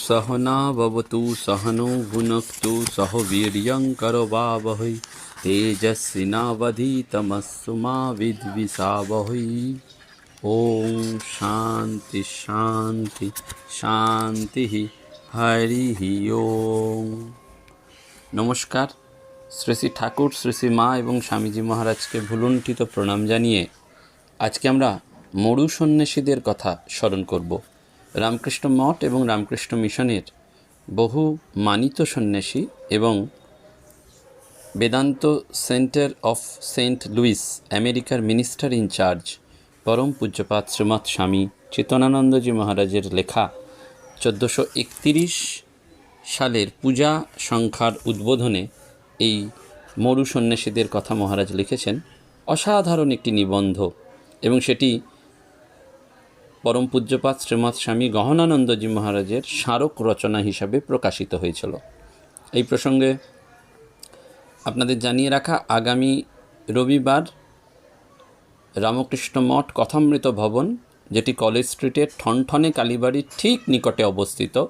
सहना भवतु सहनो भुनक्तु सह वीर्यं करवावहै। तेजस्विनावधीतमस्सु मा विद्विषावहै ॐ শান্তি শান্তি শান্তি হরি ওম নমস্কার শ্রী শ্রী ঠাকুর শ্রী শ্রী মা এবং স্বামীজি মহারাজকে ভুলুণ্ঠিত প্রণাম জানিয়ে আজকে আমরা মরু সন্ন্যাসীদের কথা স্মরণ করব রামকৃষ্ণ মঠ এবং রামকৃষ্ণ মিশনের বহু মানিত সন্ন্যাসী এবং Vedanta centre of Saint Louis, আমেরিকার মিনিস্টার ইনচার্জ পরম পূজ্যপাত শ্রীমৎ স্বামী চেতনানন্দজি মহারাজের লেখা চোদ্দোশো একতিরিশ সালের পূজা সংখ্যার উদ্বোধনে এই মরু সন্ন্যাসীদের কথা মহারাজ লিখেছেন। অসাধারণ একটি নিবন্ধ এবং সেটি পরম পূজ্যপাত শ্রীমৎ স্বামী গহনানন্দজি মহারাজের স্মারক রচনা হিসাবে প্রকাশিত হয়েছিল। এই প্রসঙ্গে আপনাদের জানিয়ে রাখা, আগামী রবিবার রামকৃষ্ণ মঠ কথামৃত ভবন, যেটি কলেজ স্ট্রিটের ঠনঠনে কালীবাড়ির ঠিক নিকটে অবস্থিত।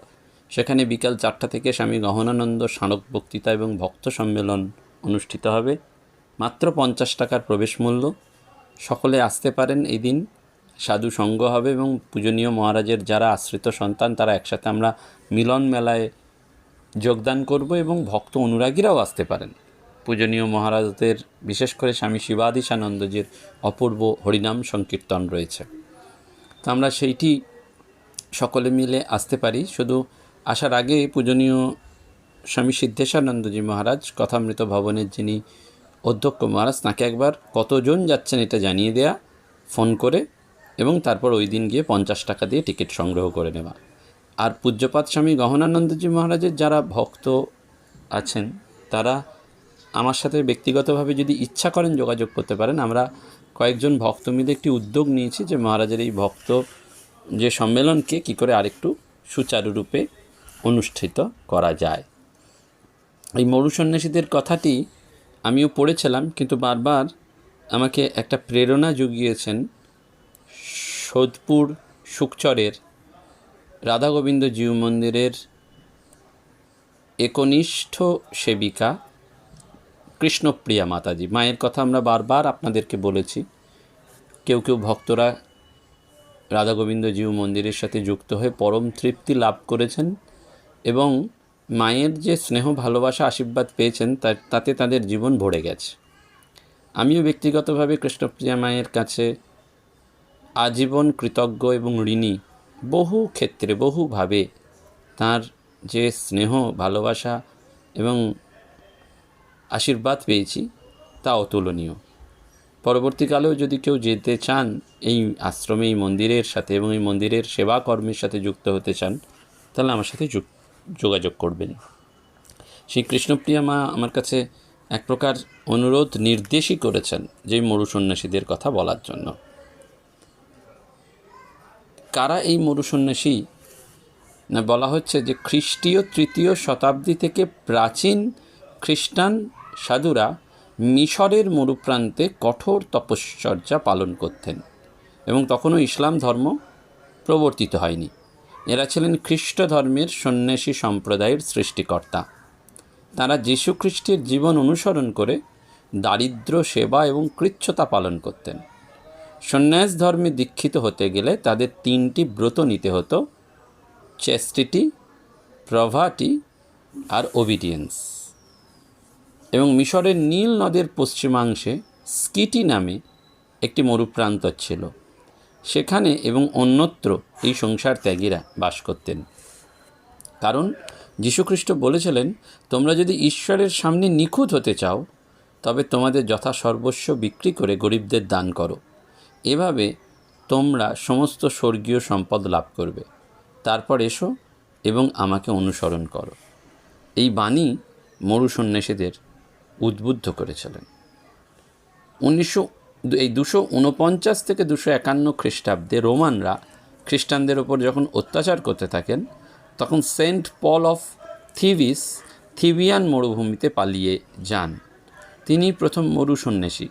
সেখানে বিকাল চারটা থেকে স্বামী গহনানন্দ স্মারক বক্তৃতা এবং ভক্ত সম্মেলন অনুষ্ঠিত হবে। মাত্র পঞ্চাশ টাকার প্রবেশ মূল্য। সকলে আসতে পারেন এই দিন। সাধু সঙ্গ হবে এবং পূজনীয় মহারাজের যারা আশ্রিত সন্তান, তারা একসাথে আমরা মিলন মেলায় যোগদান করব এবং ভক্ত অনুরাগীরাও আসতে পারেন। পূজনীয় মহারাজদের, বিশেষ করে স্বামী শিবাদিশানন্দজির অপূর্ব হরিনাম সংকীর্তন রয়েছে। তো আমরা সেইটি সকলে মিলে আসতে পারি। শুধু আসার আগে পূজনীয় স্বামী সিদ্ধেশানন্দজি মহারাজ, কথামৃত ভবনের যিনি অধ্যক্ষ মহারাজ, তাকে একবার কতজন যাচ্ছেন এটা জানিয়ে দেয়া, ফোন করে এবং তারপর ওই দিন গিয়ে পঞ্চাশ টাকা দিয়ে টিকিট সংগ্রহ করে নেওয়া। আর পূজ্যপাত স্বামী গহনানন্দজি মহারাজের যারা ভক্ত আছেন, তারা আমার সাথে ব্যক্তিগতভাবে যদি ইচ্ছা করেন যোগাযোগ করতে পারেন, আমরা কয়েকজন ভক্ত মিলে একটি উদ্যোগ নিয়েছি যে মহারাজের এই ভক্ত যে সম্মেলনকে কী করে আরেকটু সুচারুরূপে অনুষ্ঠিত করা যায়। এই মরু সন্ন্যাসীদের কথাটি আমিও পড়েছিলাম, কিন্তু বারবার আমাকে একটা প্রেরণা জুগিয়েছেন সোদপুর সুকচরের রাধা গোবিন্দ জিউ মন্দিরের একনিষ্ঠ সেবিকা কৃষ্ণপ্রিয়া মাতাজি। মায়ের কথা আমরা বারবার আপনাদেরকে বলেছি। কেউ কেউ ভক্তরা রাধা গোবিন্দ জিউ মন্দিরের সাথে যুক্ত হয়ে পরম তৃপ্তি লাভ করেছেন এবং মায়ের যে স্নেহ, ভালোবাসা, আশীর্বাদ পেয়েছেন তাতে তাদের জীবন ভরে গেছে। আমিও ব্যক্তিগতভাবে কৃষ্ণপ্রিয়া মায়ের কাছে আজীবন কৃতজ্ঞ এবং ঋণী বহু ক্ষেত্রে, বহুভাবে তার যে স্নেহ, ভালোবাসা এবং আশীর্বাদ পেয়েছি তা অতুলনীয় পরবর্তীকালেও যদি কেউ যেতে চান, এই আশ্রমে, এই মন্দিরের সাথে এবং এই মন্দিরের সেবা কর্মের সাথে যুক্ত হতে চান, তাহলে আমার সাথে যুগ- যোগাযোগ করবেন। সেই কৃষ্ণপ্রিয়া মা আমার কাছে এক প্রকার অনুরোধ নির্দেশই করেছেন যে মরু সন্ন্যাসীদের কথা বলার জন্য। কারা এই মরু সন্ন্যাসী? না, বলা হচ্ছে যে খ্রিস্টীয় তৃতীয় শতাব্দী থেকে প্রাচীন খ্রিস্টান সাধুরা মিশরের মরুপ্রান্তে কঠোর তপশ্চর্যা পালন করতেন এবং তখনও ইসলাম ধর্ম প্রবর্তিত হয়নি। এরা ছিলেন খ্রিস্ট ধর্মের সন্ন্যাসী সম্প্রদায়ের সৃষ্টিকর্তা। তারা যীশু খ্রিস্টের জীবন অনুসরণ করে দারিদ্র্য সেবা এবং কৃচ্ছতা পালন করতেন। সন্ন্যাস ধর্মে দীক্ষিত হতে গেলে তাদের তিনটি ব্রত নিতে হতো চেস্টিটি প্রভাটি আর ওবিডিয়েন্স এবং মিশরের নীল নদের পশ্চিমাংশে স্কিটি নামে একটি মরুপ্রান্ত ছিল। সেখানে এবং অন্যত্র এই সংসার ত্যাগীরা বাস করতেন। কারণ যীশুখ্রিস্ট বলেছিলেন, তোমরা যদি ঈশ্বরের সামনে নিখুঁত হতে চাও, তবে তোমাদের যথা সর্বস্ব বিক্রি করে গরিবদের দান করো। এভাবে তোমরা সমস্ত স্বর্গীয় সম্পদ লাভ করবে। তারপর এসো এবং আমাকে অনুসরণ করো। এই বাণী মরু সন্ন্যাসীদের উদ্বুদ্ধ করেছিলেন। উনিশশো, এই দুশো উনপঞ্চাশ থেকে দুশো একান্ন খ্রিস্টাব্দে রোমানরা খ্রিস্টানদের ওপর যখন অত্যাচার করতে থাকেন, তখন সেন্ট পল অফ থিভিস থিবিয়ান মরুভূমিতে পালিয়ে যান। তিনি প্রথম মরু সন্ন্যাসী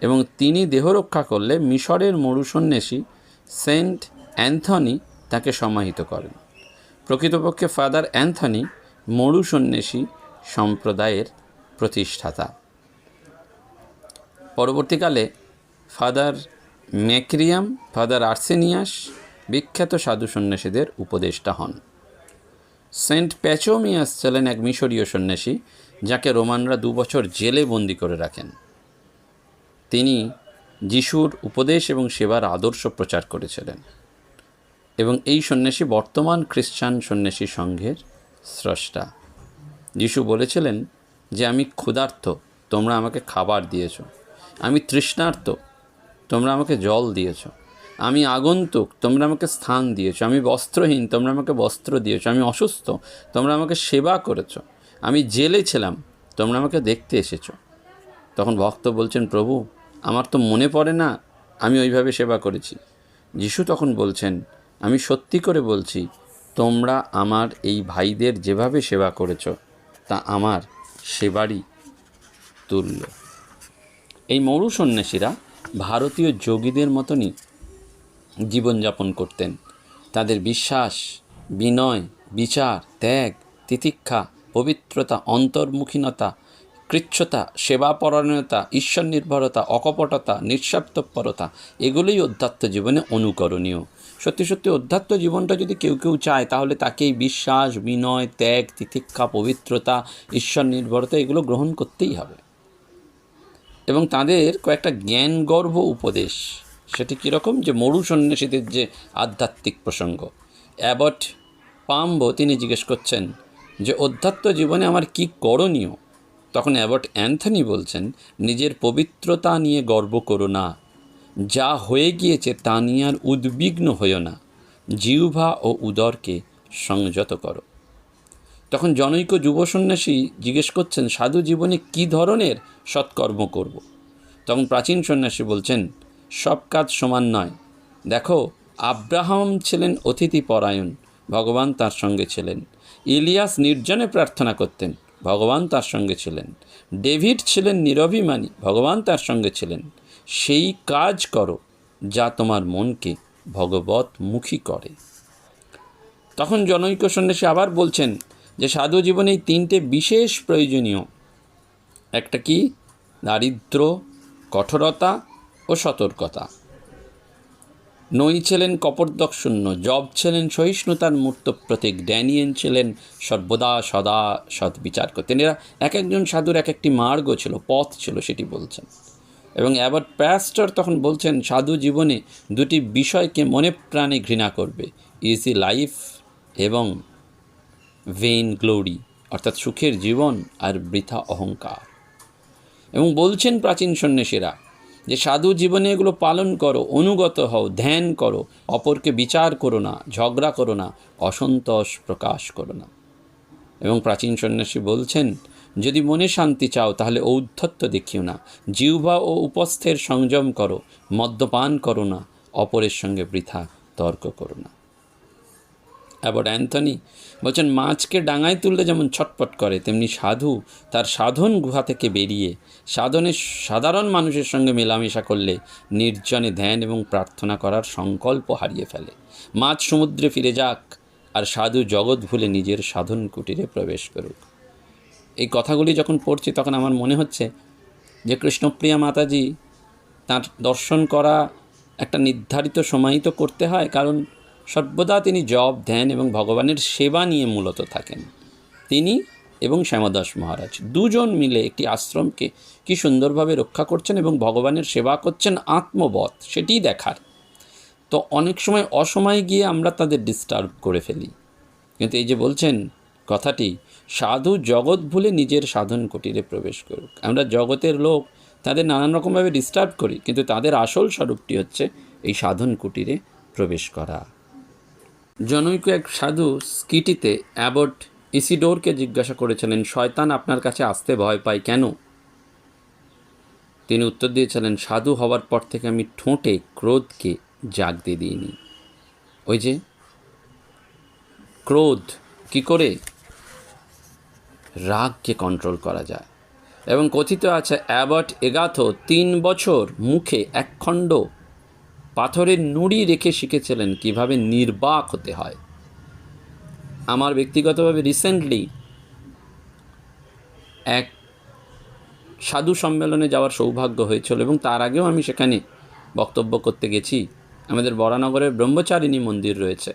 এবং তিনি দেহরক্ষা করলে মিশরের মরু সন্ন্যাসী সেন্ট অ্যান্থনি তাকে সমাহিত করেন। প্রকৃতপক্ষে ফাদার অ্যান্থনি মরু সন্ন্যাসী সম্প্রদায়ের প্রতিষ্ঠাতা। পরবর্তীকালে ফাদার ম্যাক্রিয়াম, ফাদার আর্সেনিয়াস বিখ্যাত সাধু সন্ন্যাসীদের উপদেষ্টা হন। সেন্ট প্যাচোমিয়াস ছিলেন এক মিশরীয় সন্ন্যাসী, যাকে রোমানরা দু বছর জেলে বন্দি করে রাখেন। তিনি যিশুর উপদেশ এবং সেবার আদর্শ প্রচার করেছিলেন এবং এই সন্ন্যাসী বর্তমান খ্রিস্টান সন্ন্যাসী সংঘের স্রষ্টা। যিশু বলেছিলেন যে আমি ক্ষুধার্ত, তোমরা আমাকে খাবার দিয়েছ। আমি তৃষ্ণার্ত, তোমরা আমাকে জল দিয়েছ। আমি আগন্তুক, তোমরা আমাকে স্থান দিয়েছ। আমি বস্ত্রহীন, তোমরা আমাকে বস্ত্র দিয়েছ। আমি অসুস্থ, তোমরা আমাকে সেবা করেছ। আমি জেলে ছিলাম, তোমরা আমাকে দেখতে এসেছ। তখন ভক্ত বলছেন, প্রভু, আমার তো মনে পড়ে না, আমি ওইভাবে সেবা করেছি। যিশু তখন বলছেন, আমি সত্যি করে বলছি, তোমরা আমার এই ভাইদের যেভাবে সেবা করেছ, তা আমার সেবারই তুল্য এই মরু সন্ন্যাসীরা ভারতীয় যোগীদের মতনই জীবনযাপন করতেন। তাদের বিশ্বাস, বিনয়, বিচার, ত্যাগ, তিতিক্ষা, পবিত্রতা, অন্তর্মুখীনতা, কৃচ্ছতা, সেবাপরায়ণতা ঈশ্বর নির্ভরতা অকপটতা, নিঃস্বার্থপরতা, এগুলোই অধ্যাত্ম জীবনে অনুকরণীয়। সত্যি সত্যি অধ্যাত্ম জীবনটা যদি কেউ কেউ চায়, তাহলে তাকে এই বিশ্বাস, বিনয়, ত্যাগ, তিতিক্ষা, পবিত্রতা, ঈশ্বর নির্ভরতা, এগুলো গ্রহণ করতেই হবে। এবং তাদের কয়েকটা জ্ঞানগর্ভ উপদেশ, সেটি কীরকম? যে মরু সন্ন্যাসীদের যে আধ্যাত্মিক প্রসঙ্গ। অ্যাবট পাম্ব তিনি জিজ্ঞেস করছেন যে, অধ্যাত্ম জীবনে আমার কি করণীয়? তখন অ্যাবট অ্যান্থনি বলছেন, নিজের পবিত্রতা নিয়ে গর্ব করো না। যা হয়ে গিয়েছে তা নিয়ে আর উদ্বিগ্ন হইও না। জিহ্বা ও উদরকে সংযত করো। তখন জনৈক যুব সন্ন্যাসী জিজ্ঞেস করছেন, সাধু জীবনে কী ধরনের সৎকর্ম করব। তখন প্রাচীন সন্ন্যাসী বলছেন, সব কাজ সমান নয়। দেখো, আব্রাহাম ছিলেন অতিথি পরায়ণ, ভগবান তার সঙ্গে ছিলেন। ইলিয়াস নির্জনে প্রার্থনা করতেন, ভগবান তার সঙ্গে ছিলেন। ডেভিড ছিলেন নিরভিমানী, ভগবান তার সঙ্গে ছিলেন। সেই কাজ করো যা তোমার মনকে ভগবত মুখী করে। তখন জনৈক সন্ন্যাসী আবার বলছেন যে সাধু জীবনে তিনটে বিশেষ প্রয়োজনীয়। একটা কি? দারিদ্র, কঠোরতা ও সতর্কতা। নই ছিলেন কপর্দক শূন্য জব ছিলেন সহিষ্ণুতার মূর্ত প্রতীক ড্যানিয়েন ছিলেন সর্বদা সদা সৎ বিচার করতেন এরা এক একজন সাধুর এক একটি মার্গ ছিল, পথ ছিল, সেটি বলছেন। এবং অ্যাবার্ট প্যাস্টার তখন বলছেন, সাধু জীবনে দুটি বিষয়কে মনে প্রাণে ঘৃণা করবে, ইজি লাইফ এবং ভেইন গ্লোরি, অর্থাৎ সুখের জীবন আর বৃথা অহংকার। এবং বলছেন প্রাচীন সন্ন্যাসীরা যে, সাধু জীবনে এগুলো পালন করো, অনুগত হও, ধ্যান করো, অপরকে বিচার করো না, ঝগড়া করো না, অসন্তোষ প্রকাশ করো না। এবং প্রাচীন সন্ন্যাসী বলছেন যদি মনে শান্তি চাও, তাহলে ঔদ্ধত্য দেখিও না। জিহ্বা ও উপস্থের সংযম করো, মদ্যপান করো না, অপরের সঙ্গে বৃথা তর্ক করো না। অ্যাবট অ্যান্থনি বলছেন, মাছকে ডাঙায় তুললে যেমন ছটপট করে, তেমনি সাধু তার সাধন গুহা থেকে বেরিয়ে সাধনের, সাধারণ মানুষের সঙ্গে মেলামেশা করলে নির্জনে ধ্যান এবং প্রার্থনা করার সংকল্প হারিয়ে ফেলে। মাছ সমুদ্রে ফিরে যাক, আর সাধু জগৎ ভুলে নিজের সাধন কুটিরে প্রবেশ করুক। এই কথাগুলি যখন পড়ছি, তখন আমার মনে হচ্ছে যে কৃষ্ণপ্রিয়া মাতাজি তার দর্শন করা একটা নির্ধারিত সময়ই তো করতে হয়, কারণ সর্বদা তিনি জব ধ্যান এবং ভগবানের সেবা নিয়ে মূলত থাকেন। তিনি এবং শ্যামদাস মহারাজ দুজন মিলে একটি আশ্রমকে কি সুন্দরভাবে রক্ষা করছেন এবং ভগবানের সেবা করছেন আত্মবধ, সেটিই দেখার। তো অনেক সময় অসময়ে গিয়ে আমরা তাদের ডিস্টার্ব করে ফেলি। কিন্তু এই যে বলছেন কথাটি সাধু জগৎ ভুলে নিজের সাধন কুটিরে প্রবেশ করুক। আমরা জগতের লোক, তাদের নানান রকমভাবে ডিস্টার্ব করি, কিন্তু তাদের আসল স্বরূপটি হচ্ছে এই সাধন কুটিরে প্রবেশ করা। জনৈক এক সাধু স্কিটিতে অ্যাবট ইসিডোরকে জিজ্ঞাসা করেছিলেন, শয়তান আপনার কাছে আসতে ভয় পায় কেন? তিনি উত্তর দিয়েছিলেন, সাধু হওয়ার পর থেকে আমি ঠোঁটে ক্রোধকে জাগতে দিইনি। ওই যে, ক্রোধ? কি করে রাগকে কন্ট্রোল করা যায়। এবং কথিত আছে অ্যাবট এগাথো তিন বছর মুখে একখণ্ড পাথরের নুড়ি রেখে শিখেছিলেন কীভাবে নির্বাক হতে হয়। আমার ব্যক্তিগতভাবে রিসেন্টলি এক সাধু সম্মেলনে যাওয়ার সৌভাগ্য হয়েছিল এবং তার আগেও আমি সেখানে বক্তব্য করতে গেছি। আমাদের বরানগরের ব্রহ্মচারিণী মন্দির রয়েছে।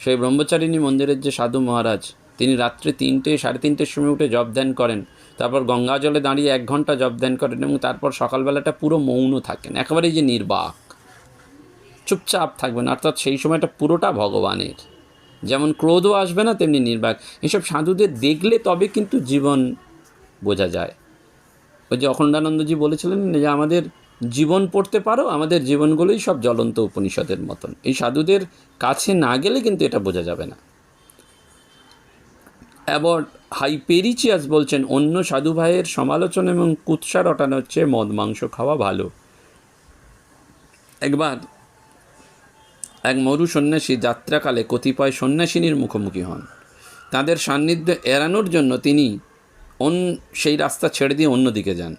সেই ব্রহ্মচারিণী মন্দিরের যে সাধু মহারাজ তিনি রাত্রে তিনটে, সাড়ে তিনটের সময় উঠে জব ধ্যান করেন। তারপর গঙ্গা জলে দাঁড়িয়ে এক ঘণ্টা জব ধ্যান করেন এবং তারপর সকালবেলাটা পুরো মৌন থাকেন। একেবারেই যে নির্বাক। চুপচাপ থাকবেন, অর্থাৎ সেই সময়টা পুরোটা ভগবানের। যেমন ক্রোধও আসবে না, তেমনি নির্বাক। এসব সাধুদের দেখলে তবে কিন্তু জীবন বোঝা যায়। ওই যে অখণ্ডানন্দজি বলেছিলেন যে, আমাদের জীবন পড়তে পারো, আমাদের জীবনগুলোই সব জ্বলন্ত উপনিষদের মতন। এই সাধুদের কাছে না গেলে কিন্তু এটা বোঝা যাবে না। অ্যাবট হাইপেরিচিয়াস বলছেন, অন্য সাধু ভাইয়ের সমালোচনা এবং কুৎসা রটানো হচ্ছে মদ, মাংস খাওয়া ভালো। একবার এক মরু সন্ন্যাসী যাত্রাকালে কতিপয় সন্ন্যাসিনীর মুখোমুখি হন। তাদের সান্নিধ্য এড়ানোর জন্য তিনি অন, সেই রাস্তা ছেড়ে দিয়ে অন্যদিকে যান।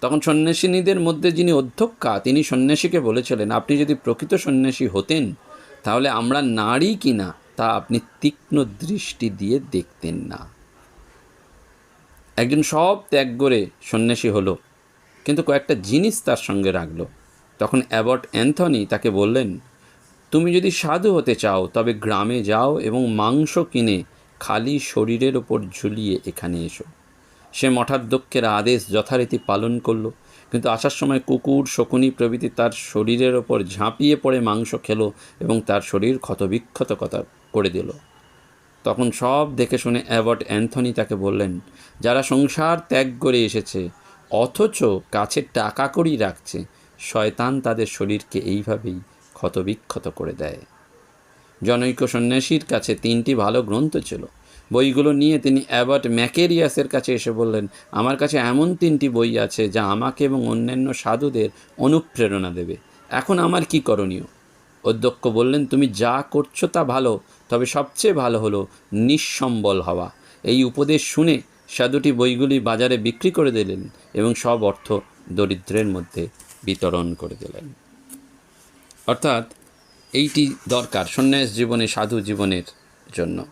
তখন সন্ন্যাসিনীদের মধ্যে যিনি অধ্যক্ষা, তিনি সন্ন্যাসীকে বলেছিলেন, আপনি যদি প্রকৃত সন্ন্যাসী হতেন, তাহলে আমরা নারী কিনা তা আপনি তীক্ষ্ণ দৃষ্টি দিয়ে দেখতেন না। একজন সব ত্যাগ করে সন্ন্যাসী হলো, কিন্তু কয়েকটা জিনিস তার সঙ্গে রাখল। তখন অ্যাবট অ্যান্থনি তাকে বললেন, তুমি যদি সাধু হতে চাও, তবে গ্রামে যাও এবং মাংস কিনে খালি শরীরের ওপর ঝুলিয়ে এখানে এসো। সে মঠাধ্যক্ষের আদেশ যথারীতি পালন করল, কিন্তু আসার সময় কুকুর, শকুনি প্রভৃতি তার শরীরের ওপর ঝাঁপিয়ে পড়ে মাংস খেলো এবং তার শরীর ক্ষতবিক্ষত কথা করে দিল। তখন সব দেখে শুনে অ্যাবট অ্যান্থনি তাকে বললেন, যারা সংসার ত্যাগ করে এসেছে, অথচ কাছে টাকা করেই রাখছে, শয়তান তাদের শরীরকে এইভাবেই ক্ষতবিক্ষত করে দেয়। জনৈক সন্ন্যাসীর কাছে তিনটি ভালো গ্রন্থ ছিল। বইগুলো নিয়ে তিনি অ্যাবট ম্যাকেরিয়াসের কাছে এসে বললেন, আমার কাছে এমন তিনটি বই আছে যা আমাকে এবং অন্যান্য সাধুদের অনুপ্রেরণা দেবে। এখন আমার কি করণীয়? অধ্যক্ষ বললেন, তুমি যা করছ তা ভালো তবে সবচেয়ে ভালো হলো নিঃসম্বল হওয়া। এই উপদেশ শুনে সাধুটি বইগুলি বাজারে বিক্রি করে দিলেন এবং সব অর্থ দরিদ্রের মধ্যে বিতরণ করে দিলেন। অর্থাৎ এইটি দরকার সন্ন্যাস জীবনে, সাধু জীবনের জন্য।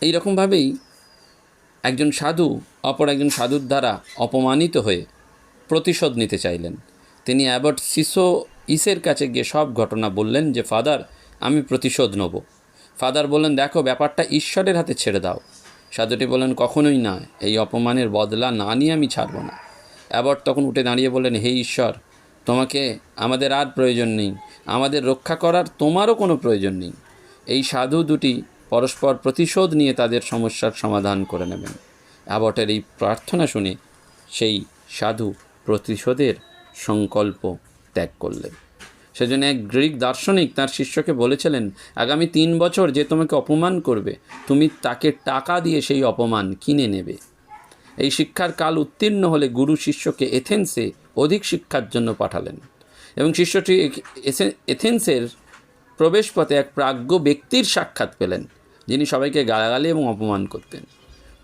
এই রকমভাবেই একজন সাধু, অপর একজন সাধুর দ্বারা অপমানিত হয়ে প্রতিশোধ নিতে চাইলেন। তিনি অ্যাবট সিসো ইসের কাছে গিয়ে সব ঘটনা বললেন যে, ফাদার, আমি প্রতিশোধ নেব। ফাদার বললেন, দেখো, ব্যাপারটা ঈশ্বরের হাতে ছেড়ে দাও। সাধুটি বললেন, কখনোই না, এই অপমানের বদলা না নিয়ে আমি ছাড়ব না। অ্যাবট তখন উঠে দাঁড়িয়ে বললেন, হে ঈশ্বর, তোমাকে আমাদের আর প্রয়োজন নেই। আমাদের রক্ষা করার তোমারও কোনো প্রয়োজন নেই। এই সাধু দুটি পরস্পর প্রতিশোধ নিয়ে তাদের সমস্যার সমাধান করে নেবেন। অ্যাবটের এই প্রার্থনা শুনে সেই সাধু প্রতিশোধের সংকল্প ত্যাগ করলেন। সেজন্য এক গ্রিক দার্শনিক তার শিষ্যকে বলেছিলেন, আগামী তিন বছর যে তোমাকে অপমান করবে, তুমি তাকে টাকা দিয়ে সেই অপমান কিনে নেবে। এই শিক্ষার কাল উত্তীর্ণ হলে গুরু শিষ্যকে এথেন্সে অধিক শিক্ষার জন্য পাঠালেন। এবং শিষ্যটি এথেন্সের প্রবেশপথে এক প্রাজ্ঞ ব্যক্তির সাক্ষাৎ পেলেন, যিনি সবাইকে গালাগালি এবং অপমান করতেন।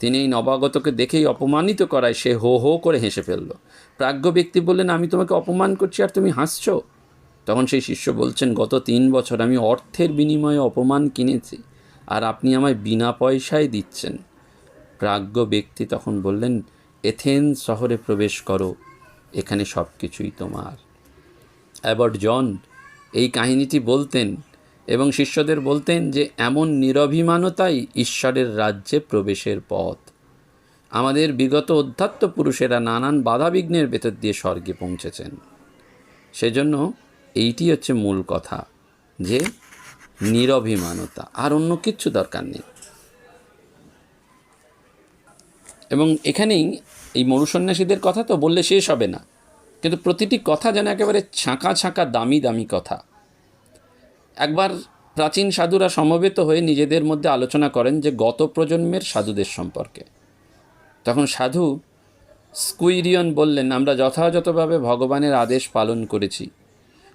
তিনি এই নবাগতকে দেখেই অপমানিত করায় সে হো হো করে হেসে ফেলল। প্রাজ্ঞ ব্যক্তি বললেন, আমি তোমাকে অপমান করছি আর তুমি হাসছো? তখন সেই শিষ্য বলছেন, গত তিন বছর আমি অর্থের বিনিময়ে অপমান কিনেছি আর আপনি আমায় বিনা পয়সায় দিচ্ছেন। প্রাজ্ঞ ব্যক্তি তখন বললেন এথেন্স শহরে প্রবেশ করো, এখানে সব কিছুই তোমার। অ্যাবট জন এই কাহিনীটি বলতেন এবং শিষ্যদের বলতেন যে, এমন নিরভিমানতাই ঈশ্বরের রাজ্যে প্রবেশের পথ। আমাদের বিগত অধ্যাত্ম পুরুষেরা নানান বাধাবিঘ্নের ভেতর দিয়ে স্বর্গে পৌঁছেছেন। সেজন্য এইটি হচ্ছে মূল কথা, যে নিরভিমানতা, আর অন্য কিচ্ছু দরকার নেই। এবং এখানেই এই মরুসন্ন্যাসীদের কথা তো বললে শেষ হবে না, কিন্তু প্রতিটি কথা যেন একেবারে ছাঁকা ছাঁকা দামি দামি কথা। একবার প্রাচীন সাধুরা সমবেত হয়ে নিজেদের মধ্যে আলোচনা করেন যে গত প্রজন্মের সাধুদের সম্পর্কে। তখন সাধু স্কুইরিয়ন বললেন, আমরা যথাযথভাবে ভগবানের আদেশ পালন করেছি।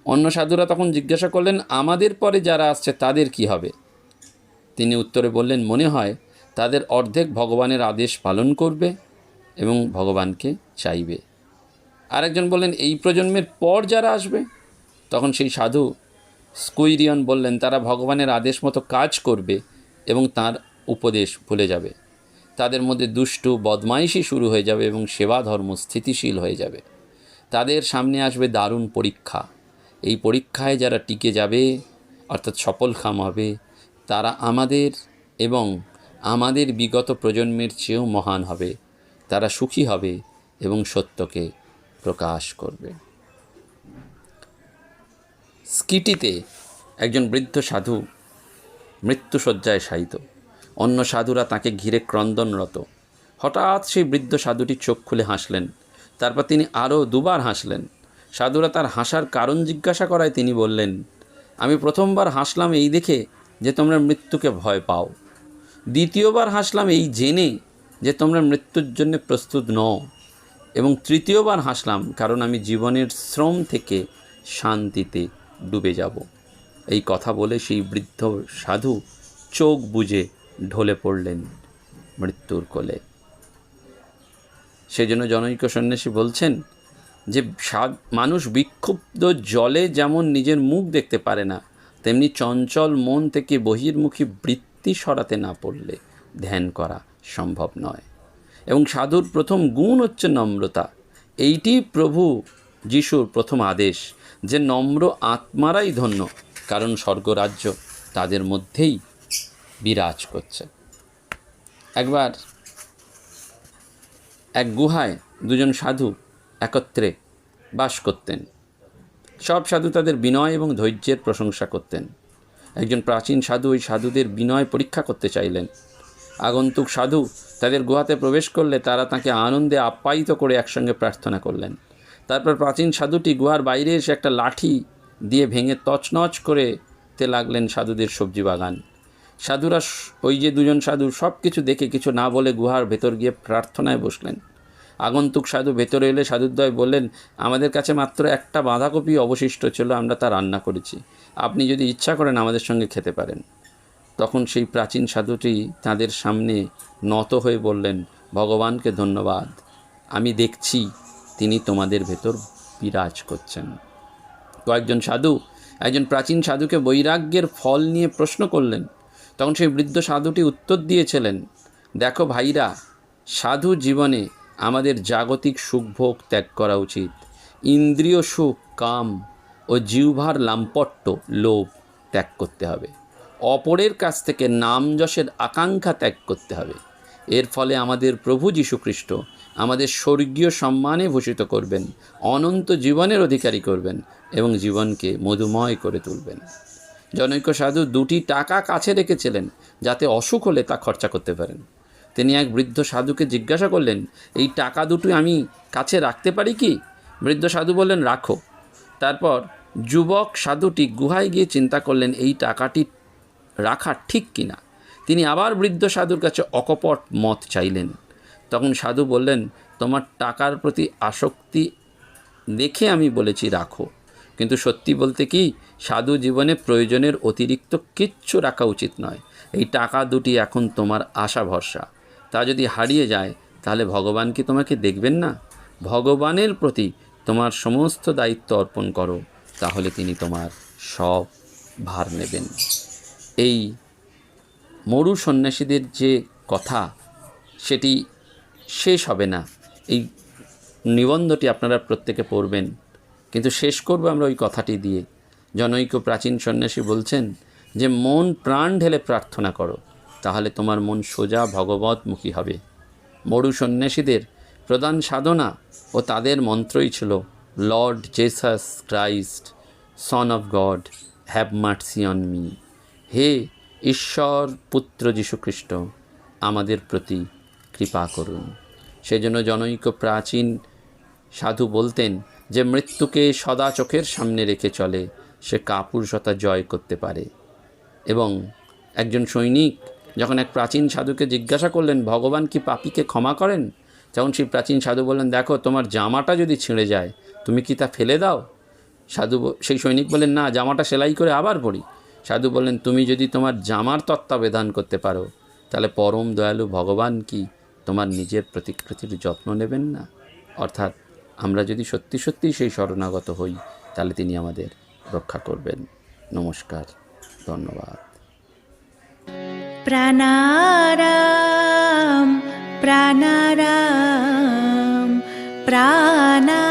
অন্য সাধুরা তখন জিজ্ঞাসা করলেন, আমাদের পরে যারা আসছে তাদের কি হবে? তিনি উত্তরে বললেন, মনে হয় তাদের অর্ধেক ভগবানের আদেশ পালন করবে এবং ভগবানকে চাইবে। আরেকজন বললেন, এই প্রজন্মের পর যারা আসবে? তখন সেই সাধু স্কুইরিয়ন বললেন, তারা ভগবানের আদেশ মতো কাজ করবে এবং তার উপদেশ ভুলে যাবে। তাদের মধ্যে দুষ্টু, বদমাইশি শুরু হয়ে যাবে এবং সেবা ধর্ম স্থিতিশীল হয়ে যাবে। তাদের সামনে আসবে দারুণ পরীক্ষা। এই পরীক্ষায় যারা টিকে যাবে, অর্থাৎ সফলকাম হবে, তারা আমাদের এবং আমাদের বিগত প্রজন্মের চেয়েও মহান হবে। তারা সুখী হবে এবং সত্যকে প্রকাশ করবে। স্কিটিতে একজন বৃদ্ধ সাধু মৃত্যুসজ্জায় শায়িত। অন্য সাধুরা তাকে ঘিরে ক্রন্দনরত। হঠাৎ সেই বৃদ্ধ সাধুটি চোখ খুলে হাসলেন। তারপর তিনি আরও দুবার হাসলেন। সাধুরা তার হাসার কারণ জিজ্ঞাসা করায় তিনি বললেন, আমি প্রথমবার হাসলাম এই দেখে যে তোমরা মৃত্যুকে ভয় পাও। দ্বিতীয়বার হাসলাম এই জেনে যে তোমরা মৃত্যুর জন্য প্রস্তুত নও। এবং তৃতীয়বার হাসলাম কারণ আমি জীবনের শ্রম থেকে শান্তিতে ডুবে যাব। এই কথা বলে সেই বৃদ্ধ সাধু চোখ বুজে ঢলে পড়লেন মৃত্যুর কোলে। সেজন্য জনৈক সন্ন্যাসী বলছেন যে মানুষ বিক্ষুব্ধ জলে যেমন নিজের মুখ দেখতে পারে না, তেমনি চঞ্চল মন থেকে বহির্মুখী বৃত্তি সরাতে না পড়লে ধ্যান করা সম্ভব নয়। এবং সাধুর প্রথম গুণ হচ্ছে নম্রতা। এইটি প্রভু যিশুর প্রথম আদেশ যে, নম্র আত্মারাই ধন্য, কারণ স্বর্গরাজ্য তাদের মধ্যেই বিরাজ করছে। একবার এক গুহায় দুজন সাধু একত্রে বাস করতেন। সব সাধু তাদের বিনয় এবং ধৈর্যের প্রশংসা করতেন। একজন প্রাচীন সাধু ওই সাধুদের বিনয় পরীক্ষা করতে চাইলেন। আগন্তুক সাধু তাদের গুহাতে প্রবেশ করলে তারা তাকে আনন্দে আপ্যায়িত করে একসঙ্গে প্রার্থনা করলেন। তারপর প্রাচীন সাধুটি গুহার বাইরে এসে একটা লাঠি দিয়ে ভেঙে তছনছ করে তে লাগলেন সাধুদের সবজি বাগান। সাধুরা ওই যে দুজন সাধু সব কিছু দেখে কিছু না বলে গুহার ভেতর গিয়ে প্রার্থনায় বসলেন। আগন্তুক সাধু ভেতরে এলে সাধুদ্বয় বললেন, আমাদের কাছে মাত্র একটা বাঁধাকপি অবশিষ্ট ছিল, আমরা তা রান্না করেছি। আপনি যদি ইচ্ছা করেন আমাদের সঙ্গে খেতে পারেন। তখন সেই প্রাচীন সাধুটি তাদের সামনে নত হয়ে বললেন, ভগবানকে ধন্যবাদ। আমি দেখছি তিনি তোমাদের ভেতর বিরাজ করছেন। কয়েকজন সাধু একজন প্রাচীন সাধুকে বৈরাগ্যের ফল নিয়ে প্রশ্ন করলেন তখন সেই বৃদ্ধ সাধুটি উত্তর দিয়েছিলেন, দেখো ভাইরা, সাধু জীবনে আমাদের জাগতিক সুখভোগ ত্যাগ করা উচিত। ইন্দ্রিয় সুখ, কাম ও জিহ্বার লাম্পট্য, লোভ ত্যাগ করতে হবে। অপরের কাছ থেকে নাম যশের আকাঙ্ক্ষা ত্যাগ করতে হবে। এর ফলে আমাদের প্রভু যীশুখ্রিস্ট আমাদের স্বর্গীয় সম্মানে ভূষিত করবেন, অনন্ত জীবনের অধিকারী করবেন এবং জীবনকে মধুময় করে তুলবেন। জনৈক সাধু দুটি টাকা কাছে রেখেছিলেন যাতে অসুখ হলে তা খরচা করতে পারেন। তিনি এক বৃদ্ধ সাধুকে জিজ্ঞাসা করলেন, এই টাকা দুটো আমি কাছে রাখতে পারি কি? বৃদ্ধ সাধু বললেন, রাখো। তারপর যুবক সাধুটি গুহায় গিয়ে চিন্তা করলেন, এই টাকাটি রাখা ঠিক কিনা? তিনি আবার বৃদ্ধ সাধুর কাছে অকপট মত চাইলেন। তখন সাধু বললেন, তোমার টাকার প্রতি আসক্তি দেখে আমি বলেছি রাখো। কিন্তু সত্যি বলতে কি সাধু জীবনে প্রয়োজনের অতিরিক্ত কিচ্ছু রাখা উচিত নয়। এই টাকা দুটি এখন তোমার আশা ভরসা। তা যদি হারিয়ে যায়, তাহলে ভগবান কি তোমাকে দেখবেন না? ভগবানের প্রতি তোমার সমস্ত দায়িত্ব অর্পণ করো, তাহলে তিনি তোমার সব ভার নেবেন। এই মরু সন্ন্যাসীদের যে কথা, সেটি শেষ হবে না। এই নিবন্ধটি আপনারা প্রত্যেকে পড়বেন, কিন্তু শেষ করব আমরা ওই কথাটি দিয়ে। জনৈক প্রাচীন সন্ন্যাসী বলছেন যে, মন প্রাণ ঢেলে প্রার্থনা করো, তাহলে তোমার মন সোজা ভগবতমুখী হবে। মরু সন্ন্যাসীদের প্রধান সাধনা ও তাদের মন্ত্রই ছিল Lord Jesus Christ son of God have mercy on me হে ঈশ্বর পুত্র যীশুখ্রিস্ট আমাদের প্রতি কৃপা করুন। সেজন্য জনৈক প্রাচীন সাধু বলতেন যে, মৃত্যুকে সদা চোখের সামনে রেখে চলে সে কাপুরুষতা জয় করতে পারে। এবং একজন সৈনিক যখন এক প্রাচীন সাধুকে জিজ্ঞাসা করলেন, ভগবান কি পাপীকে ক্ষমা করেন? তখন সেই প্রাচীন সাধু বললেন, দেখো, তোমার জামাটা যদি ছিঁড়ে যায়, তুমি কি তা ফেলে দাও? সাধু সেই সৈনিক বললেন, না, জামাটা সেলাই করে আবার পরি। সাধু বললেন, তুমি যদি তোমার জামার তত্ত্বাবধান করতে পারো, তাহলে পরম দয়ালু ভগবান কি তোমার নিজের প্রতিকৃতির যত্ন নেবেন না? অর্থাৎ আমরা যদি সত্যি সত্যি সেই শরণাগত হই, তাহলে তিনি আমাদের রক্ষা করবেন। নমস্কার ধন্যবাদ। প্রাণারাম প্রাণারাম প্রাণারাম।